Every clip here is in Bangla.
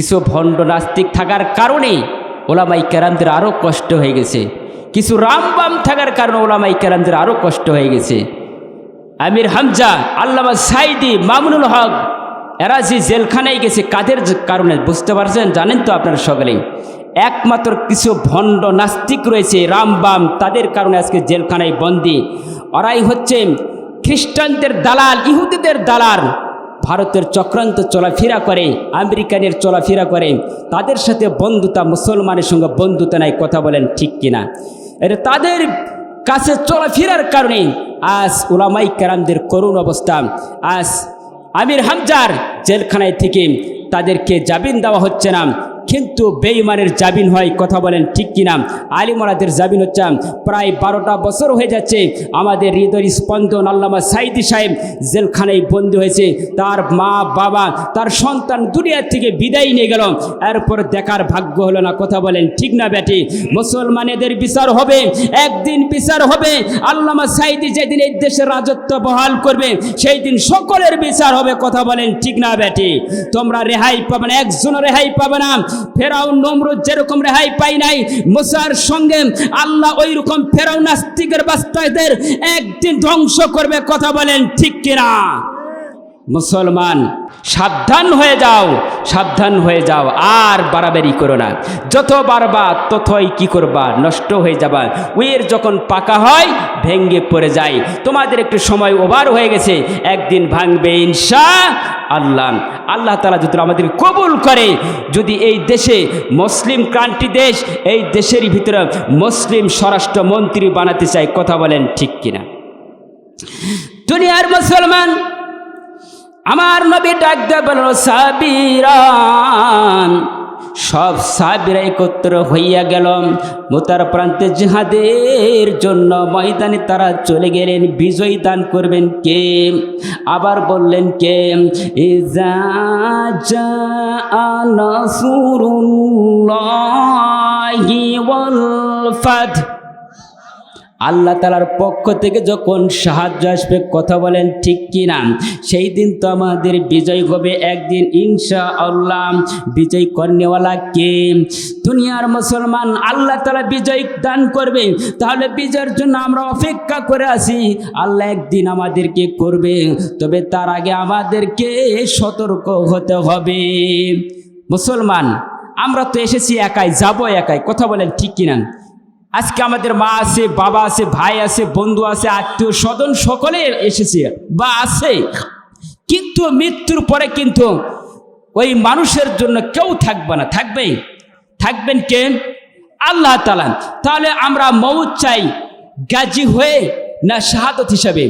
কিছু ভণ্ড নাস্তিক থাকার কারণে ওলামাই কেরামদের আরও কষ্ট হয়ে গেছে। কিছু রামবাম থাকার কারণে ওলামাই কেরামদের আরও কষ্ট হয়ে গেছে। আমির হামজা, আল্লামা সাইদি, মামুনুল হক, এরা যে জেলখানায় গেছে, কাদের কারণে বুঝতে পারছেন? জানেন তো আপনারা সকলেই একমাত্র কিছু ভণ্ড নাস্তিক রয়েছে, রামবাম, তাদের কারণে আজকে জেলখানায় বন্দি। ওরাই হচ্ছে খ্রিস্টানদের দালাল, ইহুদিদের দালাল। ভারতের চক্রান্ত চলাফেরা করে, আমেরিকানের চলাফেরা করে, তাদের সাথে বন্ধুতা, মুসলমানের সঙ্গে বন্ধুতা নাই, কথা বলেন ঠিক কিনা? এটা তাদের কাছে চলাফেরার কারণে আজ ওলামাই কারামদের করুণ অবস্থা। আজ আমির হামজার জেলখানায় থেকে তাদেরকে জামিন দেওয়া হচ্ছে না। কিন্তু বেইমানের জামিন হয়, কথা বলেন ঠিক কিনা? আলিমরাদের জামিন হচ্ছে প্রায় বারোটা বছর হয়ে যাচ্ছে। আমাদের হৃদয় স্পন্দন আল্লামা সাইদি সাহেব জেলখানায় বন্দী হয়েছে। তার মা, বাবা, তার সন্তান দুনিয়ার থেকে বিদায় নিয়ে গেল। এরপর দেখার ভাগ্য হলো না, কথা বলেন ঠিক না ব্যাটি মুসলমানেদের বিচার হবে, একদিন বিচার হবে। আল্লামা সাইদি যেদিন এই দেশের রাজত্ব বহাল করবে সেই দিন সকলের বিচার হবে, কথা বলেন ঠিক না ব্যাটি তোমরা রেহাই পাবে না, একজনও রেহাই পাবে না। ফেরাও নমরুদ যেরকম রেহাই পাই নাই, মুসার সঙ্গে আল্লাহ ওই রকম ফেরাও নাস্তিকের বাস্তায়দের একদিন ধ্বংস করবে, কথা বলেন ঠিক কিনা? মুসলমান, সাবধান হয়ে যাও, সাবধান হয়ে যাও, আর বাড়াবাড়ি করো না। যত বাড়বা, ততই কি করবা? নষ্ট হয়ে যাবা। উইয়ের যখন পাকা হয় ভেঙ্গে পড়ে যায়। তোমাদের একটু সময় ওভার হয়ে গেছে, একদিন ভাঙবে ইনশা আল্লাহ। আল্লাহ তালা যদি আমাদের কবুল করে, যদি এই দেশে মুসলিম ক্রান্তি দেশ, এই দেশের ভিতরে মুসলিম স্বরাষ্ট্রমন্ত্রী বানাতে চাই কথা বলেন ঠিক কিনা? দুনিয়ার মুসলমান আমার নবী ডাক বলল, সাবিরান। সব সাবিরা একত্র হইয়া গেল। মোতার প্রান্তে জিহাদের জন্য ময়দানে তারা চলে গেলেন, বিজয় দান করবেন কে? আবার বললেন কে? ইজা নাসরুল্লাহি ওয়াল ফাth আল্লাহ তালার পক্ষ থেকে যখন সাহায্য আসবে, কথা বলেন ঠিক কিনা? সেই দিন তো আমাদের বিজয় হবে একদিন ইনশা আল্লাহ বিজয় করনেওয়ালা কে? দুনিয়ার মুসলমান আল্লাহ তালা বিজয় দান করবে। তাহলে বিজয়ের জন্য আমরা অপেক্ষা করে আসি আল্লাহ একদিন আমাদেরকে করবে, তবে তার আগে আমাদেরকে সতর্ক হতে হবে। মুসলমান, আমরা তো এসেছি একাই, যাব একাই, কথা বলেন ঠিক কিনা? আজকে আমাদের মা আছে, বাবা আছে, ভাই আছে, বন্ধু আছে, আত্মীয় স্বজন সকলে এসেছে, বা আছে। কিন্তু মৃত্যুর পরে কিন্তু ওই মানুষের জন্য কেউ থাকবে না। থাকবে? থাকবেন কে? আল্লাহ তালা তাহলে আমরা মৌত চাই, গাজী হয়ে না শাহাদত হিসাবে?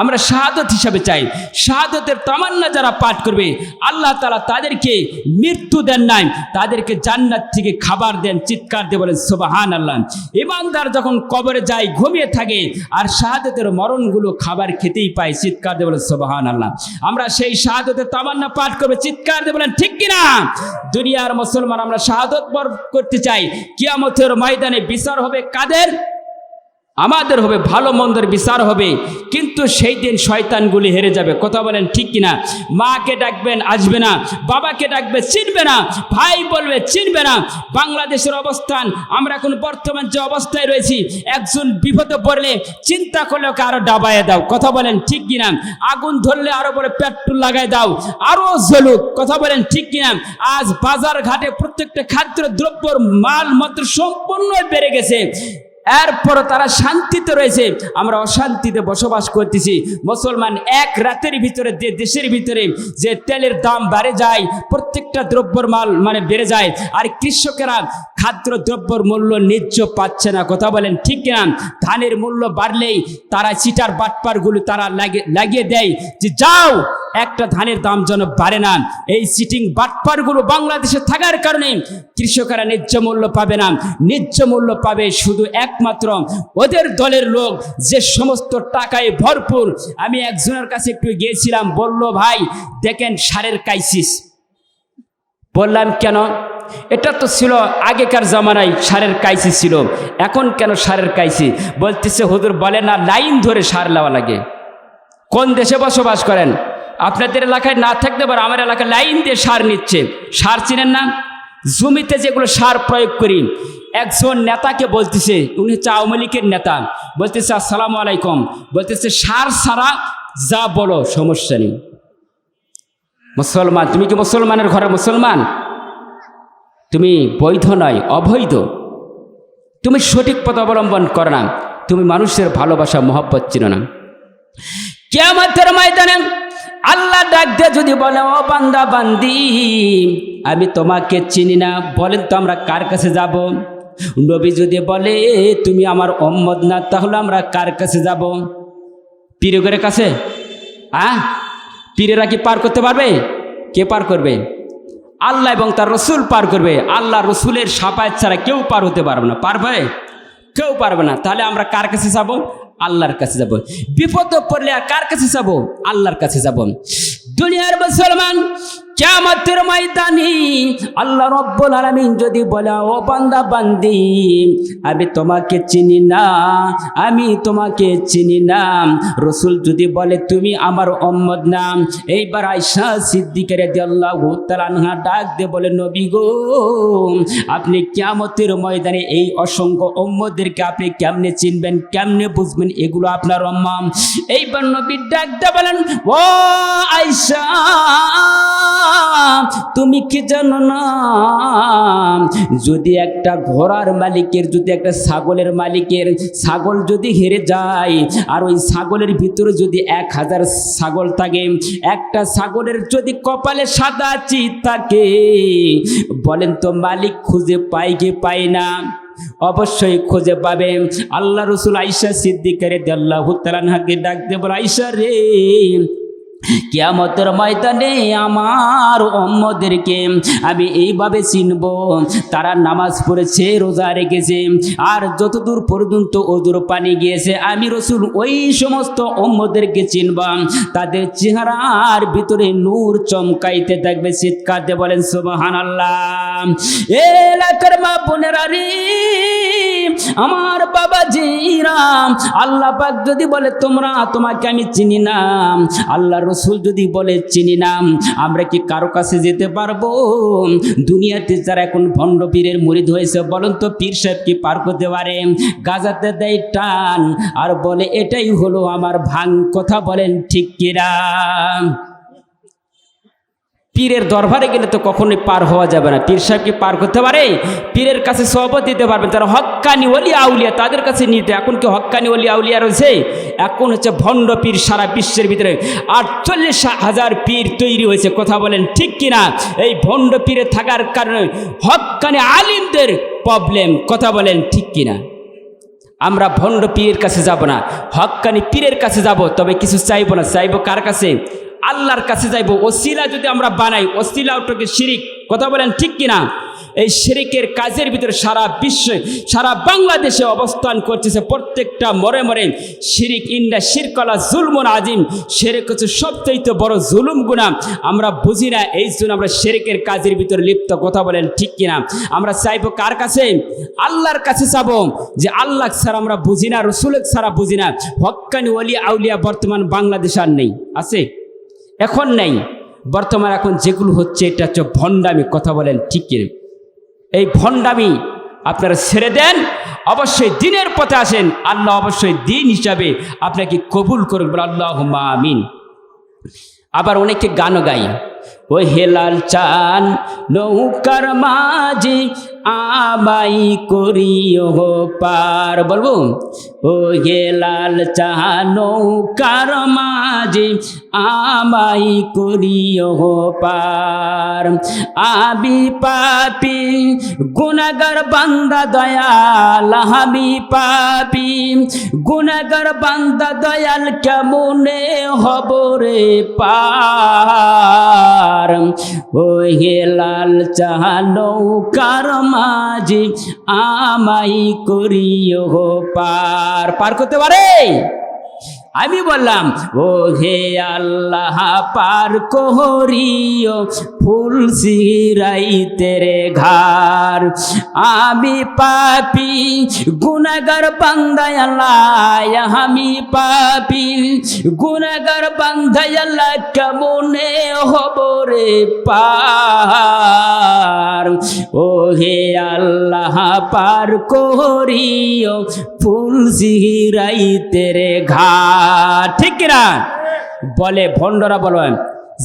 আমরা শাহাদত হিসাবে চাই। শাহাদতের তামান্না যারা পাঠ করবে, আল্লাহ তালা তাদেরকে মৃত্যু দেন নাই, তাদেরকে জান্নাত থেকে খাবার দেন, চিৎকার দিয়ে বলেন সোবাহান আল্লাহ ইমানদার যখন কবরে যায়, ঘুমিয়ে থাকে, আর শাহাদতের মরণগুলো খাবার খেতেই পায়, চিৎকার দিয়ে বলেন সোবাহান আল্লাহ আমরা সেই শাহাদতের তামান্না পাঠ করবে, চিৎকার দিয়ে বলেন, ঠিক কিনা? দুনিয়ার মুসলমান আমরা শাহাদত করতে চাই, কিয়ামতের ময়দানে বিচার হবে কাদের? আমাদের হবে ভালো মন্দের বিচার হবে, কিন্তু সেই দিন শয়তানগুলি হেরে যাবে। কথা বলেন ঠিক কিনা? মাকে ডাকবেন, আসবে না। বাবাকে ডাকবে, চিনবে না। ভাই বলবে, চিনবে না। বাংলাদেশের অবস্থান, আমরা এখন বর্তমান যে অবস্থায় রয়েছি, একজন বিপদে পড়লে চিন্তা করলে ওকে আরও ডাবায় দাও। কথা বলেন ঠিক কিনা? আগুন ধরলে আরও বলে পেট্রোল লাগাই দাও। আরও জ্বলুক। কথা বলেন ঠিক কিনা? আজ বাজার ঘাটে প্রত্যেকটা খাদ্য দ্রব্যর মাল মাত্র সম্পূর্ণ বেড়ে গেছে। এরপর তারা শান্তিতে রয়েছে। আমরা অশান্তিতে বসবাস করতেছি। মুসলমান এক রাতের ভিতরে, যে দেশের ভিতরে যে তেলের দাম বাড়ে যায়, প্রত্যেকটা দ্রব্যর মাল মানে বেড়ে যায়, আর কৃষকেরা খাদ্য দ্রব্যর মূল্য ন্যায্য পাচ্ছে না। কথা বলেন ঠিক কিনা? ধানের মূল্য বাড়লেই তারা চিটার বাটপারগুলো তারা লাগিয়ে লাগিয়ে দেয় যে, যাও একটা ধানের দাম যেন বাড়ে না। এই সিটিং বাটপারগুলো বাংলাদেশে থাকার কারণে কৃষকেরা ন্যায্য মূল্য পাবে না। ন্যায্য মূল্য পাবে শুধু একমাত্র ওদের দলের লোক। যে সমস্ত টাকায় ভরপুর। আমি একজনের কাছে একটু গিয়েছিলাম, বলল, ভাই, দেখেন সারের কাইসিস বললাম, কেন? এটা তো ছিল আগেকার জামানায় সারের কাইসি ছিল। এখন কেন সারের কাইসি বলতেছে, হুজুর, বলে না, লাইন ধরে সার নেওয়া লাগে। কোন দেশে বসবাস করেন? আপনাদের এলাকায় না থাকতে পারে, আমার এলাকায় লাইন দিয়ে সার নিচ্ছে। সার চিনেন না? জমিতে যেগুলো সার প্রয়োগ করি, একজন নেতাকে বলতেছে, উনি হচ্ছে আওয়ামী লীগের নেতা, বলতেছে, আসসালামু আলাইকুম। বলতেছে, সার ছাড়া যা বলো, সমস্যা নেই। মুসলমান, তুমি কি মুসলমানের ঘরে মুসলমান? তুমি বৈধ নয়, অবৈধ। তুমি সঠিক পথ অবলম্বন করো না। তুমি মানুষের ভালোবাসা, মহব্বত চিনো না। কেমতের ময়দানে আল্লাহ ডাক দিয়ে যদি বলে, ও বান্দা, বান্দি, আমি তোমাকে চিনি না, বলেন তো আমরা কার কাছে যাব? নবী যদি বলে তুমি আমার অম্মদ না, তাহলে আমরা কার কাছে যাব? পীরগের কাছে? আহ পীরেরা কি পার করতে পারবে? কে পার করবে? আল্লাহ এবং তার রসুল পার করবে। আল্লাহ রসুলের সাপায় ছাড়া কেউ পার হতে পারবে না। পারবে? কেউ পারবে না। তাহলে আমরা কার কাছে যাব? আল্লাহর কাছে যাব। বিপদ পড়লে আর কার কাছে যাব? আল্লাহর কাছে যাব। দুনিয়ার মুসলমান কেমতের ময়দানি আল্লাহ রব্বুল আলামিন যদি বলে, ও বান্দা, বান্দি, আমি তোমাকে চিনি না, আমি তোমাকে চিনি না। রসুল যদি বলে, তুমি আমার অম্মদ নাম এইবার আয়সা সিদ্দিকের আল্লাহ ডাক দে বলে, নবী গো, আপনি কেমতের ময়দানে এই অসংখ্য অম্মদেরকে আপনি কেমনে চিনবেন, কেমনে বুঝবেন? এগুলো আপনার অম্মা এইবার নবী ডাক দিয়ে বলেন, ও আয়সা তুমি কি জানো না যদি একটা ঘোড়ার মালিকের, যদি একটা ছাগলের মালিকের ছাগল যদি হেরে যায়, আর ওই ছাগলের ভিতরে যদি এক হাজার ছাগল থাকে, একটা ছাগলের যদি কপালে সাদা চিত থাকে, বলেন তো মালিক খুঁজে পাই কি পায় না? অবশ্যই খুঁজে পাবে। আল্লাহ রসুল আইসা সিদ্দিকারে আল্লাহ তালানহাকে ডাক দেব আইসা রে কিয়ামতের ময়দানে আমার অম্মদেরকে আমি এইভাবে চিনব, তারা নামাজ পড়েছে, রোজা রেখেছে, আর যতদূর পর্যন্ত ওদূর পানি গিয়েছে, আমি রসুল ওই সমস্ত অম্মদেরকে চিনবাম তাদের চেহারার ভিতরে নূর চমকাইতে থাকবে চিৎকারতে বলেন সুবহান আল্লাহ এলাকার মা বোনেরা রে আমার বাবা জিরাম আল্লাহ পাক যদি বলে, তোমরা তোমাকে আমি চিনি না। আল্লাহ রসুল যদি বলে, চিনি না। আমরা কি কারও কাছে যেতে পারব? দুনিয়াতে যারা এখন ভণ্ড পীরের মুরিদ হয়েছে, বলুন তো, পীর সাহেব কি পার করতে পারে? গাজাতে দেয় টান। আর বলে, এটাই হলো আমার ভাঙ। কথা বলেন ঠিক কিরা পীরের দরবারে গেলে তো কখনোই পার হওয়া যাবে না। পীর সাহেব কি পার করতে পারে? পীরের কাছে সহবত দিতে পারবেন। তারা হক্কানি অলি আউলিয়া, তাদের কাছে নিতে। এখন কি হক্কানি অলি আউলিয়া রয়েছে? এখন হচ্ছে ভণ্ড পীর সারা বিশ্বের ভিতরে আটচল্লিশ হাজার পীর তৈরি হয়েছে। কথা বলেন ঠিক কিনা? এই ভণ্ড পীরে থাকার কারণে হক্কানি আলিমদের প্রবলেম কথা বলেন ঠিক কিনা? আমরা ভণ্ড পীরের কাছে যাব না। হক্কানি পীরের কাছে যাব, তবে কিছু চাইব না। চাইব কার কাছে? আল্লাহর কাছে যাইবো। ওসিলা যদি আমরা বানাই, ওসিলা ওটাকে শিরিক? কথা বলেন ঠিক কিনা? এই শিরিকের কাজের ভিতরে সারা বিশ্বে, সারা বাংলাদেশে অবস্থান করতেছে প্রত্যেকটা মরে মরে। শিরিক ইন্ডা শিরকলা জুলমুন আজিম শিরিক হচ্ছে সবচাইতে বড় জুলুম গুণা আমরা বুঝি না এই জন্য আমরা শিরিকের কাজের ভিতরে লিপ্ত, কথা বলেন ঠিক কিনা? আমরা চাইব কার কাছে? আল্লাহর কাছে চাবো যে আল্লাহ ছাড়া আমরা বুঝি না, রসুলের ছাড়া বুঝি না। হক্কানি ওলিয়া আউলিয়া বর্তমান বাংলাদেশ আর নেই। আছে? এখন নেই। বর্তমান এখন যেগুলো হচ্ছে, এটা হচ্ছে ভণ্ডামি, কথা বলেন ঠিক এই ভণ্ডামি আপনারা ছেড়ে দেন, অবশ্যই দিনের পথে আসেন। আল্লাহ অবশ্যই দিন হিসাবে আপনাকে কবুল করবেন আল্লাহ আমিন। আবার অনেকে গানও গাই ও হেলাল চান, নৌকার মাঝি আমাই করিও পার। বলব? ও হে লাল চান নৌকার মাঝি আমাই করিও পার। আবি পাপি গুনাগার বান্দা দয়াল, হাবি পাপি গুনাগার বান্দা দয়াল কেমনে হব রে পার? ও হে লাল চাহানৌকার মাঝি আমাই করিও পার। পার করতে পারে? আমি বললাম ও হে আল্লাহ, পার কোহরিও ফুল সিরাই তেরে ঘর আমি পাপি গুনাগার বান্দায় আল্লাহ, আমি পাপি। গুনাগার বান্দায় আল্লাহ, কেমনে হব রে পার ও হে আল্লাহ, পার করিও সিরাই তেরে ঘাট। ঠিক কিনা? বলে ভণ্ডরা বলো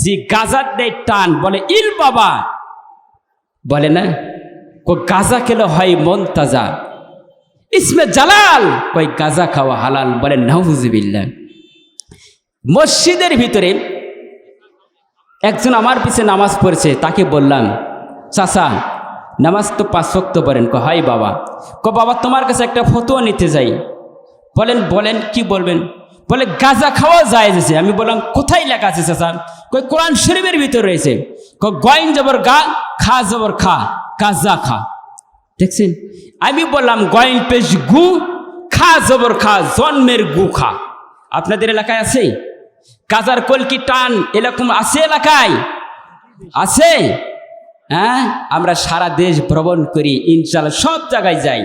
জি গাজার দেয় টান, বলে, ইল বাবা। বলে না, কো গাজা খেলে হয় মন তাজা ইসমে জালাল। কই গাজা খাওয়া হালাল। বলে, নাউজুবিল্লাহ। মসজিদের ভিতরে একজন আমার পিছে নামাজ পড়ছে, তাকে বললাম, চাচা, নামাজ তো পাঁচ শক্ত পড়েন। ক হাই বাবা। ক বাবা, তোমার কাছে একটা ফটোও নিতে যাই। বলেন বলেন, কি বলবেন? বলে, গাঁজা খাওয়া যায় যেছে আমি বললাম, কোথায় লেখা আছে, চাচা? কই কোরআন শরীফের ভিতর রয়েছে। গয়েন জবর গা, খা জবর খা গাঁজা খা। দেখছেন? আমি বললাম গয়েন পেশ গু, খা জবর খা, জন্মের গু খা। আপনাদের এলাকায় আছে? কাজার কলকি টান এরকম আছে এলাকায়? আছে? হ্যাঁ? আমরা সারা দেশ ভ্রমণ করি ইনশাল্লাহ সব জায়গায় যাই।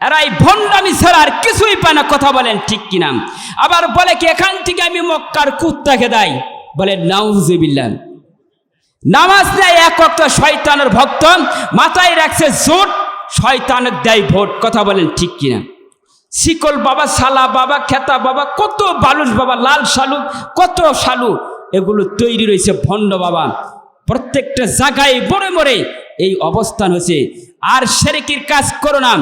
এরা এই ভণ্ডামি ছাড়া আর কিছুই পায় না, কথা বলেন ঠিক কিনা। আবার বলে কি, এখান থেকে আমি মক্কার কুত্তাকে দেয়। বলে, নাউজুবিল্লাহ। নামাজ নেয় এক অক্ত শয়তানের ভক্ত, মাথায় রাখছে জোট, শয়তানের দেয় ভোট। কথা বলেন ঠিক কিনা? শিকল বাবা সালা বাবা, খেতা বাবা, কত বালুস বাবা, লাল শালু, কত শালু, এগুলো তৈরি রয়েছে ভণ্ড বাবা। প্রত্যেকটা জায়গায় মরে মরে এই অবস্থান হয়েছে। আর সেরেকির কাজ করো না।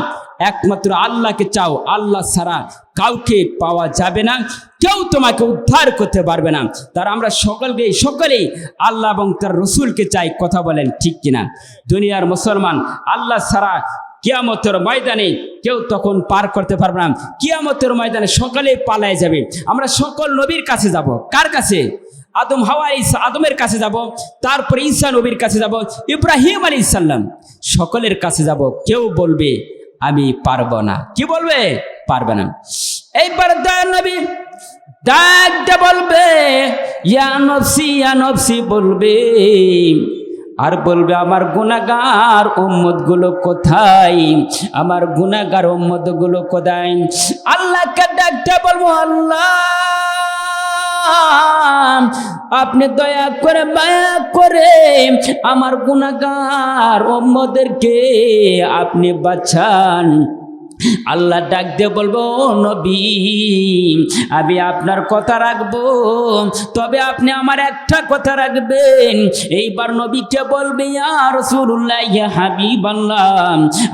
একমাত্র আল্লাহকে চাও, আল্লাহ ছাড়া কাউকে পাওয়া যাবে না, কেউ তোমাকে উদ্ধার করতে পারবে না। তার আমরা সকলকে সকলেই আল্লাহ এবং তার রসুলকে চাই, কথা বলেন ঠিক কিনা? দুনিয়ার মুসলমান আল্লাহ ছাড়া কিয়ামতের ময়দানে কেউ তখন পার করতে পারবে না। কিয়ামতের ময়দানে সকলে পালায় যাবে। আমরা সকল নবীর কাছে যাব। কার কাছে? আদম, হাওয়া ইসা আদমের কাছে যাব। তারপরে ঈসা নবীর কাছে যাব। ইব্রাহিম আলী ইসাল্লাম সকলের কাছে যাব। কেউ বলবে আমি পারব না। কি বলবে? পারবে না। এইবার দয়ার নবী ডাকতে বলবে, ইয়া নফসি বলবে। আর বলবে, আমার গুণাগার ওম্মদগুলো কোথায়? আমার গুণাগার ওম্মদগুলো কোথায়? আল্লাহকে ডাকতে বলব, আল্লাহ! আপনি দয়া করে মায়া করে আমার গুণাগার ওম্মদেরকে আপনি বাঁচান। আল্লাহ ডাক দিয়ে বলব নবী, আমি আপনার কথা রাখব। তবে আপনি আমার একটা কথা রাখবেন। এইবার নবীকে বলবে আর হাবিব আল্লাহ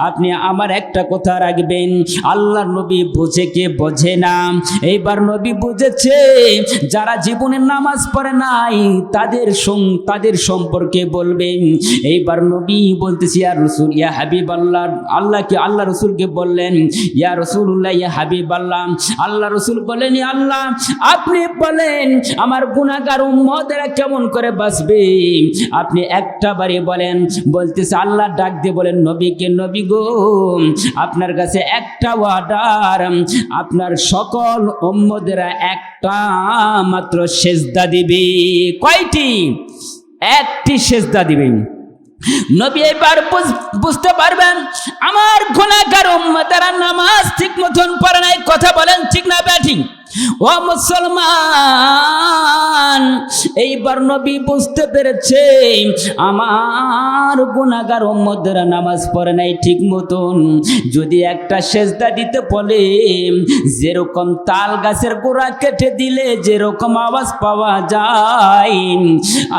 আপনি আমার একটা কথা রাখবেন। আল্লাহ নবী বুঝে কে বোঝে না? এইবার নবী বুঝেছে, যারা জীবনের নামাজ পড়ে নাই, তাদের তাদের সম্পর্কে বলবেন এইবার নবী বলতেছি আর রসুল, ইয়া হাবিব আল্লাহ আল্লাহকে আল্লাহ রসুলকে বললেন? ইয়া রসুল্লাহ ইয়া হাবিব আল্লাহ আল্লাহ রসুল বলেন আল্লাহ, আপনি বলেন, আমার গুণাগার উম্মতেরা কেমন করে বাঁচবে? আপনি একটা বারে বলেন, বলতেছে আল্লাহ ডাক দিয়ে বলেন নবীকে নবী গো, আপনার কাছে একটা ওয়ার্ডার আপনার সকল উম্মদেরা একটা মাত্র সেজদা দিবে। কয়টি? একটি সেজদা দিবেন। নবী এবার বুঝ- বুঝতে পারবেন, আমার গুণাগার তারা নামাজ ঠিক মতন পড়ে নাই, কথা বলেন ঠিক না ব্যাঠিং ও মুসলমান, এইবার নবী বুঝতে পেরেছে, আমার গুণাগার উম্মতেরা নামাজ পড়ে নাই ঠিক মতন। যদি একটা সেজদা দিতে বলে, যেরকম তাল গাছের গোড়া কেটে দিলে যেরকম আওয়াজ পাওয়া যায়।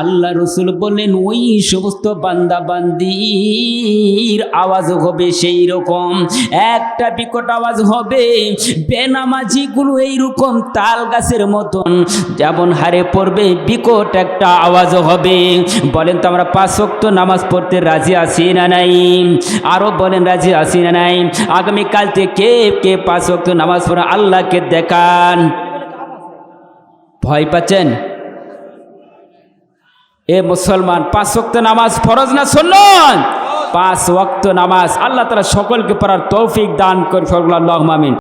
আল্লাহ রসুল বললেন, ওই সমস্ত বান্দা বান্দির আওয়াজ হবে সেই রকম একটা বিকট আওয়াজ হবে, বেনামাজিগুলো এইরকম তাল গাছের মতন যেমন হারে পড়বে, বিকট একটা আওয়াজ হবে। বলেন তো আমরা পাঁচ ওয়াক্ত নামাজ পড়তে রাজি আছি না নাই? আরও বলেন, রাজি আছি না নাই? আগামীকাল থেকে কে কে পাঁচ ওয়াক্ত নামাজ পড়ে আল্লাহকে দেখান। ভয় পাচ্ছেন? এ মুসলমান, পাঁচ ওয়াক্ত নামাজ ফরজ না শুনুন পাঁচ ওয়াক্ত নামাজ, আল্লাহ তারা সকলকে পড়ার তৌফিক দান করে সকল আল্লাহ মামিন